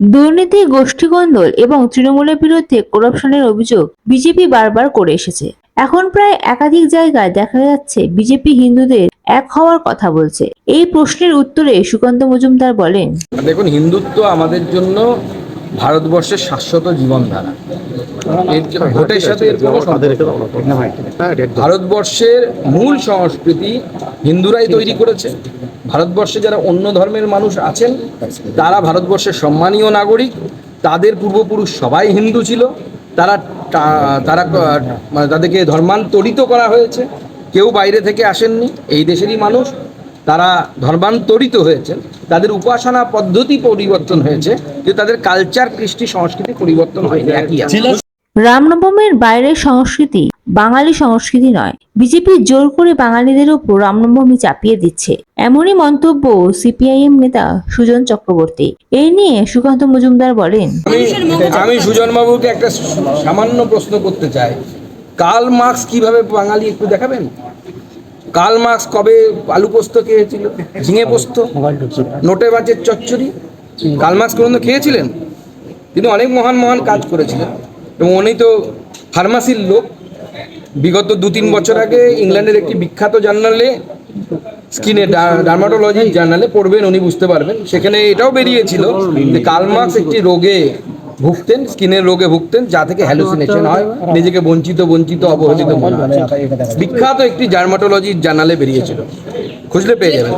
দুর্নীতি গোষ্ঠীকন্দল এবং তৃণমূলের বিরুদ্ধে করাপশনের অভিযোগ বিজেপি বারবার করে এসেছে। এখন প্রায় একাধিক জায়গায় দেখা যাচ্ছে বিজেপি হিন্দুদের এক হওয়ার কথা বলছে। এই প্রশ্নের উত্তরে সুকান্ত মজুমদার বলেন দেখুন হিন্দুত্ব আমাদের জন্য ভারতবর্ষের শাশ্বত জীবনধারা। ভোটের সাথে নেই। ভারতবর্ষের মূল সংস্কৃতি হিন্দুরাই তৈরি করেছে। ভারতবর্ষে যারা অন্য ধর্মের মানুষ আছেন, তারা ভারতবর্ষের সম্মানীয় নাগরিক। তাদের পূর্বপুরুষ সবাই হিন্দু ছিল। তারা তারা মানে তাদেরকে ধর্মান্তরিত করা হয়েছে। কেউ বাইরে থেকে আসেননি, এই দেশেরই মানুষ। তারা ধর্মান্তরিত হয়েছেন। তাদের উপাসনা পদ্ধতি পরিবর্তন হয়েছে। কিন্তু তাদের কালচার কৃষ্টি, সংস্কৃতি পরিবর্তন হয়নি, একই রামনবমীর বাইরের সংস্কৃতি বাঙালি সংস্কৃতি নয়। বিজেপি জোর করে বাঙালিদের উপর রামনবমী চাপিয়ে দিচ্ছে। এমনই মন্তব্য সিপিআইএম নেতা সুজন চক্রবর্তী। এই নিয়ে সুকান্ত মজুমদার বলেন, আমি সুজন বাবুকে একটা সামান্য প্রশ্ন করতে চাই। কাল মার্কস কীভাবে বাঙালি একটু দেখাবেন? কাল মার্কস কবে আলু পোস্ত খেয়েছিল? ঝিঙে পোস্ত? নোটে বাজের চচ্চড়ি? কাল মার্কস কোনোদিন খেয়েছিলেন? তিনি অনেক মহান মহান কাজ করেছিলেন। এবং উনি তো ফার্মাসির লোক। বিগত দু তিন বছর আগে ইংল্যান্ডের একটি বিখ্যাত জার্নালে, স্কিনে ডার্মাটোলজি জার্নালে পড়বেন, উনি বুঝতে পারবেন। সেখানে এটাও বেরিয়েছিল যে কালমার্কস একটি রোগে ভুগতেন, স্কিনের রোগে ভুগতেন, যা থেকে হ্যালুসিনেশন হয়, নিজেকে বঞ্চিত বঞ্চিত, অবহেলিত মনে হয়। বিখ্যাত একটি জার্মাটোলজি জার্নালে বেরিয়েছিল। খুঁজলে পেয়ে যাবেন।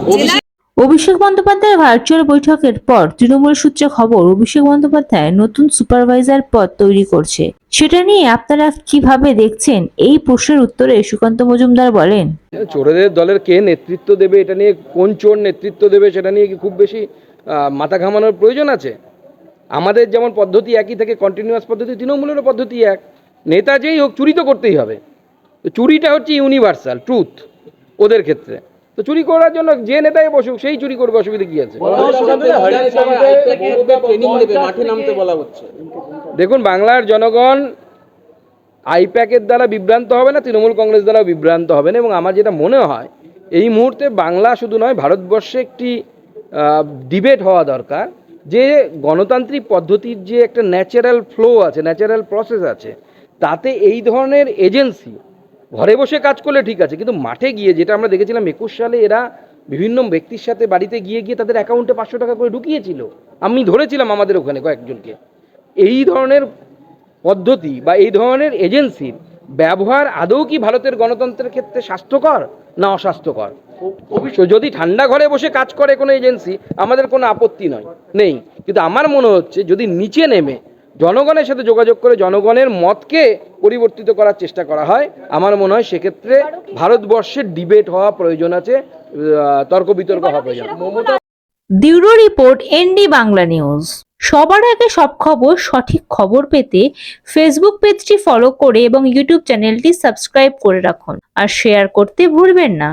অভিষেক বন্দ্যোপাধ্যায়ের ভার্চুয়াল বৈঠকের পর তৃণমূল সূত্রে খবর, অভিষেক বন্দ্যোপাধ্যায় নতুন সুপারভাইজার পদ তৈরি করছে। সেটা নিয়ে আপনারা কীভাবে দেখছেন? এই প্রশ্নের উত্তরে সুকান্ত মজুমদার বলেন। চোরেদের দলের কে নেতৃত্ব দেবে? এটা নিয়ে কোন চোর নেতৃত্ব দেবে? সেটা নিয়ে কি খুব বেশি মাথা ঘামানোর প্রয়োজন আছে? আমাদের যেমন পদ্ধতি একই থাকে কন্টিনিউয়াস পদ্ধতি, তৃণমূলেরও পদ্ধতি এক। নেতা যেই হোক, চুরি তো করতেই হবে। চুরিটা হচ্ছে ইউনিভার্সাল ট্রুথ ওদের ক্ষেত্রে। তো চুরি করার জন্য যে নেতাই বসুক সেই চুরি করবে অসুবিধা কি আছে? দেখুন বাংলার জনগণ আইপ্যাকের দ্বারা বিভ্রান্ত হবে না তৃণমূল কংগ্রেস দ্বারা বিভ্রান্ত হবে না এবং আমার যেটা মনে হয় এই মুহূর্তে বাংলা শুধু নয় ভারতবর্ষে একটি ডিবেট হওয়া দরকার যে গণতান্ত্রিক পদ্ধতির যে একটা ন্যাচারাল ফ্লো আছে ন্যাচারাল প্রসেস আছে তাতে এই ধরনের এজেন্সি ঘরে বসে কাজ করলে ঠিক আছে কিন্তু মাঠে গিয়ে যেটা আমরা দেখেছিলাম একুশ সালে এরা বিভিন্ন ব্যক্তির সাথে বাড়িতে গিয়ে গিয়ে তাদের অ্যাকাউন্টে পাঁচশো টাকা করে ঢুকিয়েছিল। আমি ধরেছিলাম আমাদের ওখানে কয়েকজনকে। এই ধরনের পদ্ধতি বা এই ধরনের এজেন্সির ব্যবহার আদৌ কি ভারতের গণতন্ত্রের ক্ষেত্রে স্বাস্থ্যকর না অস্বাস্থ্যকর? অবশ্য যদি ঠান্ডা ঘরে বসে কাজ করে কোনো এজেন্সি আমাদের কোনো আপত্তি নয় নেই। কিন্তু আমার মনে হচ্ছে যদি নিচে নেমে জনগণের সাথে যোগাযোগ করে জনগণের মতকে পরিবর্তিত করার চেষ্টা করা হয়। আমার মনে হয় সেক্ষেত্রে ভারতবর্ষের ডিবেট হওয়া প্রয়োজন আছে তর্ক বিতর্ক হওয়া প্রয়োজন bureau report ND Bangla news. সবার আগে সব খবর সঠিক খবর পেতে ফেসবুক পেজটি ফলো করে এবং ইউটিউব চ্যানেলটি সাবস্ক্রাইব করে রাখুন। আর শেয়ার করতে ভুলবেন না।